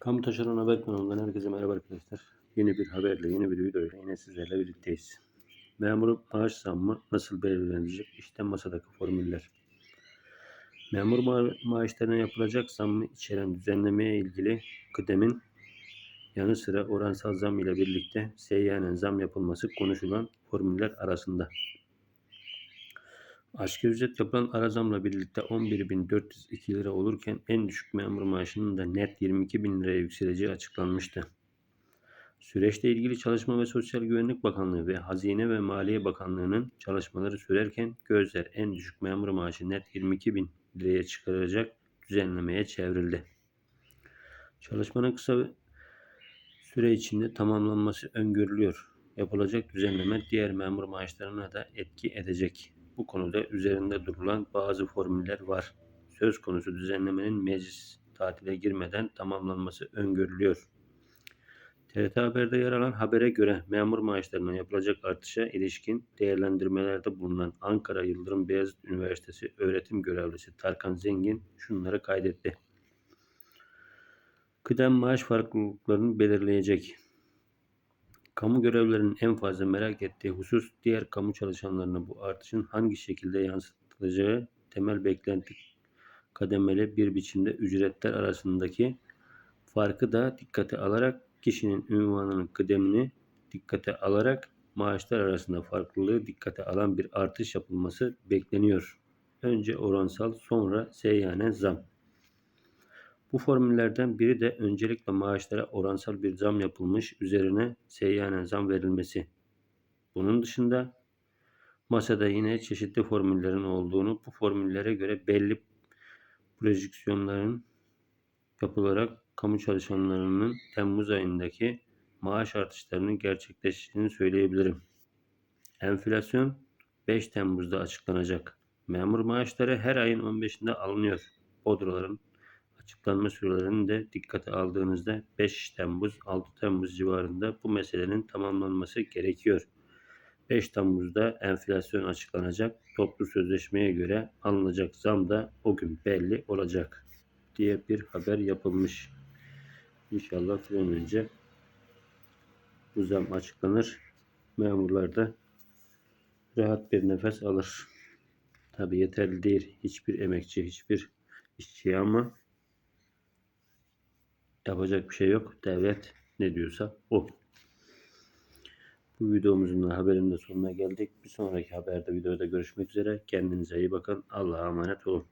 Kamu Taşeron Haber kanalından herkese merhaba arkadaşlar. Yeni bir haberle, yeni bir videoyla yine sizlerle birlikteyiz. Memur maaş zammı nasıl belirlenecek? İşte masadaki formüller. Memur ma- maaşlarına yapılacak zammı içeren düzenlemeye ilgili kıdemin yanı sıra oransal zam ile birlikte seyyanen zam yapılması konuşulan formüller arasında. Asgari ücret yapılan ara zamla birlikte 11.402 lira olurken en düşük memur maaşının da net 22.000 liraya yükseleceği açıklanmıştı. Süreçle ilgili Çalışma ve Sosyal Güvenlik Bakanlığı ve Hazine ve Maliye Bakanlığı'nın çalışmaları sürerken gözler en düşük memur maaşı net 22.000 liraya çıkaracak düzenlemeye çevrildi. Çalışmanın kısa süre içinde tamamlanması öngörülüyor. Yapılacak düzenleme diğer memur maaşlarına da etki edecek. Bu konuda üzerinde durulan bazı formüller var. Söz konusu düzenlemenin meclis tatile girmeden tamamlanması öngörülüyor. TRT Haber'de yer alan habere göre memur maaşlarına yapılacak artışa ilişkin değerlendirmelerde bulunan Ankara Yıldırım Beyazıt Üniversitesi öğretim görevlisi Tarkan Zengin şunları kaydetti. Kıdem maaş farklılıklarını belirleyecek. Kamu görevlilerinin en fazla merak ettiği husus diğer kamu çalışanlarına bu artışın hangi şekilde yansıtılacağı temel beklenti kademeli bir biçimde ücretler arasındaki farkı da dikkate alarak kişinin ünvanının kıdemini dikkate alarak maaşlar arasında farklılığı dikkate alan bir artış yapılması bekleniyor. Önce oransal sonra seyyanen zam. Bu formüllerden biri de öncelikle maaşlara oransal bir zam yapılmış, üzerine seyyanen zam verilmesi. Bunun dışında masada yine çeşitli formüllerin olduğunu, bu formüllere göre belli projeksiyonların yapılarak kamu çalışanlarının Temmuz ayındaki maaş artışlarının gerçekleştiğini söyleyebilirim. Enflasyon 5 Temmuz'da açıklanacak. Memur maaşları her ayın 15'inde alınıyor. Bodroların açıklanma sürelerini de dikkate aldığınızda 5 Temmuz 6 Temmuz civarında bu meselenin tamamlanması gerekiyor. 5 Temmuz'da enflasyon açıklanacak. Toplu sözleşmeye göre alınacak zam da o gün belli olacak diye bir haber yapılmış. İnşallah bir önce bu zam açıklanır. Memurlar da rahat bir nefes alır. Tabi yeterli değil hiçbir emekçi, hiçbir işçi ama yapacak bir şey yok. Devlet ne diyorsa o. Bu videomuzun da haberin de sonuna geldik. Bir sonraki haberde videoda görüşmek üzere. Kendinize iyi bakın. Allah'a emanet olun.